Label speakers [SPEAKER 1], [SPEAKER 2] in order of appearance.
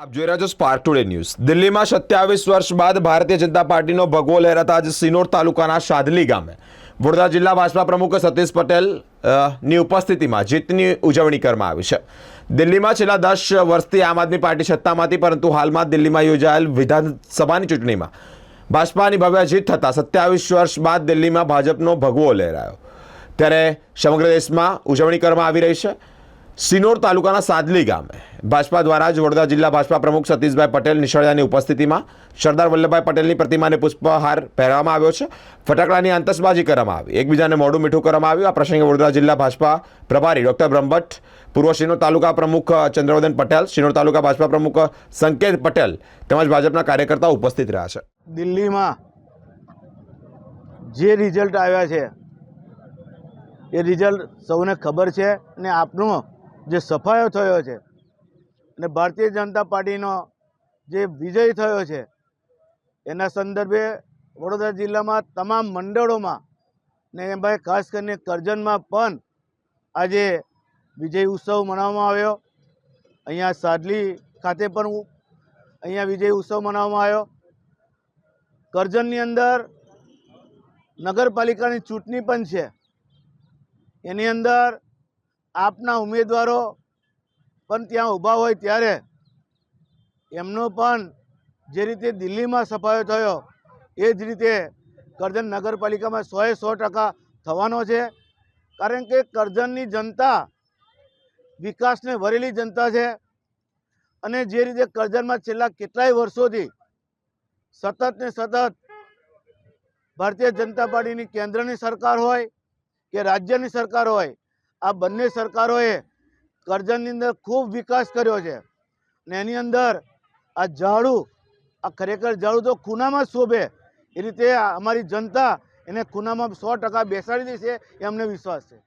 [SPEAKER 1] આપ જોઈ રહ્યા છો સ્પાર્ક ટુડે ન્યૂઝ દિલ્હીમાં સત્યાવીસ વર્ષ બાદ ભારતીય જનતા પાર્ટીનો ભગવો લહેરાતા આજે સિનોર તાલુકાના શાદલી ગામે. વડોદરા જિલ્લા ભાજપા પ્રમુખ સતીશ પટેલની ઉપસ્થિતિમાં જીતની ઉજવણી કરવામાં આવી છે. દિલ્હીમાં છેલ્લા દસ વર્ષથી આમ આદમી પાર્ટી સત્તામાંથી, પરંતુ હાલમાં દિલ્હીમાં યોજાયેલ વિધાનસભાની ચૂંટણીમાં ભાજપાની ભવ્ય જીત થતાં સત્યાવીસ વર્ષ બાદ દિલ્હીમાં ભાજપનો ભગવો લહેરાયો. ત્યારે સમગ્ર દેશમાં ઉજવણી કરવામાં આવી રહી છે. સિનોર તાલુકાના સાદલી ગામે ભાજપા દ્વારા જ વડોદરા જિલ્લા ભાજપા પ્રમુખ સતીશભાઈ પટેલ નિશળિયાની ઉપસ્થિતિમાં સરદાર વલ્લભભાઈ પટેલની પ્રતિમાને પુષ્પહાર પહેરવામાં આવ્યો છે. ફટાકડાની આતશબાજી કરવામાં આવી. એકબીજાને મોઢું મીઠું કરવામાં આવ્યું. આ પ્રસંગે વડોદરા જિલ્લા ભાજપા પ્રભારી ડોક્ટર બ્રહ્મભટ્ટ, પૂર્વ સિનોર તાલુકા પ્રમુખ ચંદ્રવર્ધન પટેલ, સિનોર તાલુકા ભાજપા પ્રમુખ સંકેત પટેલ તેમજ ભાજપના કાર્યકર્તાઓ ઉપસ્થિત રહ્યા છે.
[SPEAKER 2] દિલ્હીમાં જે રિઝલ્ટ આવ્યા છે, એ રિઝલ્ટ સૌને ખબર છે અને આપનો જે સફાયો થયો છે અને ભારતીય જનતા પાર્ટીનો જે વિજય થયો છે, એના સંદર્ભે વડોદરા જિલ્લામાં તમામ મંડળોમાં ને એમાં ખાસ કરીને કરજણમાં પણ આજે વિજય ઉત્સવ મનાવવામાં આવ્યો. અહીંયા સાદલી ખાતે પણ અહીંયા વિજય ઉત્સવ મનાવવામાં આવ્યો. કરજણની અંદર નગરપાલિકાની ચૂંટણી પણ છે. એની અંદર આપના ઉમેદવારો પણ ત્યાં ઊભા હોય ત્યારે એમનો પણ જે રીતે દિલ્હીમાં સફાયો થયો, એ જ રીતે કરજણ નગરપાલિકામાં સોએ સો ટકા થવાનો છે. કારણ કે કરજણની જનતા વિકાસને વરેલી જનતા છે અને જે રીતે કરજણમાં છેલ્લા કેટલાય વર્ષોથી સતત ને સતત ભારતીય જનતા પાર્ટીની કેન્દ્રની સરકાર હોય કે રાજ્યની સરકાર હોય આ બંને સરકારોએ કરજણની અંદર ખૂબ વિકાસ કર્યો છે. ને એની અંદર આ ઝાડુ, આ ખરેખર ઝાડુ તો ખૂનામાં શોભે. એ રીતે અમારી જનતા એને ખૂનામાં સો ટકા બેસાડી દેશે એ અમને વિશ્વાસ છે.